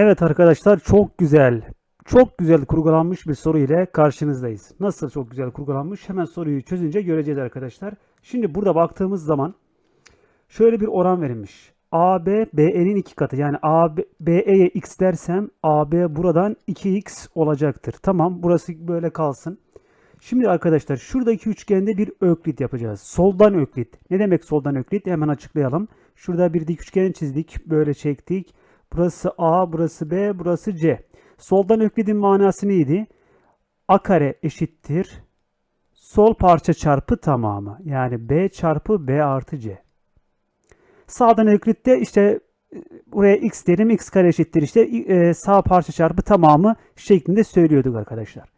Evet arkadaşlar çok güzel, çok güzel kurgulanmış bir soru ile karşınızdayız. Nasıl çok güzel kurgulanmış? Hemen soruyu çözünce göreceğiz arkadaşlar. Şimdi burada baktığımız zaman şöyle bir oran verilmiş. AB BE'nin iki katı. Yani AB BE'ye x dersem AB buradan 2x olacaktır. Tamam burası böyle kalsın. Şimdi arkadaşlar şuradaki üçgende bir öklit yapacağız. Soldan öklit. Ne demek soldan öklit? Hemen açıklayalım. Şurada bir dik üçgen çizdik. Böyle çektik. Burası A, burası B, burası C. Soldan öklidin manası neydi? A kare eşittir. Sol parça çarpı tamamı. Yani B çarpı B artı C. Sağdan öklitte işte e, buraya x diyelim x kare eşittir işte e, sağ parça çarpı tamamı şeklinde söylüyorduk arkadaşlar.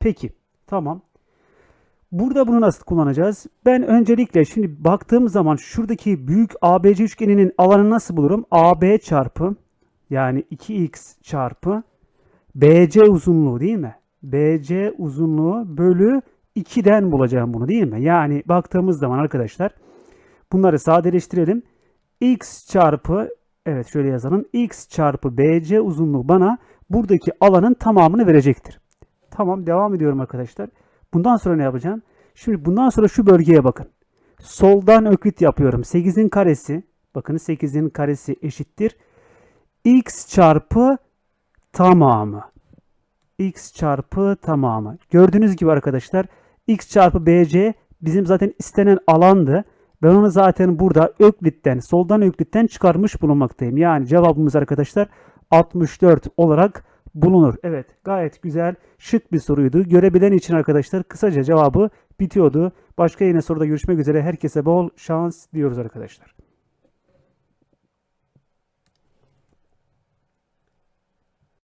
Peki tamam. Burada bunu nasıl kullanacağız? Ben öncelikle şimdi baktığım zaman şuradaki büyük ABC üçgeninin alanını nasıl bulurum? AB çarpı yani 2x çarpı BC uzunluğu değil mi? BC uzunluğu bölü 2'den bulacağım bunu değil mi? Yani baktığımız zaman arkadaşlar bunları sadeleştirelim. x çarpı evet şöyle yazalım. x çarpı BC uzunluğu bana buradaki alanın tamamını verecektir. Tamam devam ediyorum arkadaşlar. Bundan sonra ne yapacağım? Şimdi bundan sonra şu bölgeye bakın. Soldan öklit yapıyorum. 8'in karesi bakın 8'in karesi eşittir. X çarpı tamamı. x çarpı tamamı. Gördüğünüz gibi arkadaşlar x çarpı bc bizim zaten istenen alandı. Ben onu zaten burada öklitten, soldan öklitten çıkarmış bulunmaktayım. Yani cevabımız arkadaşlar 64 olarak bulunur. Evet gayet güzel şık bir soruydu. Görebilen için arkadaşlar kısaca cevabı bitiyordu. Başka yine soruda görüşmek üzere. Herkese bol şans diyoruz arkadaşlar.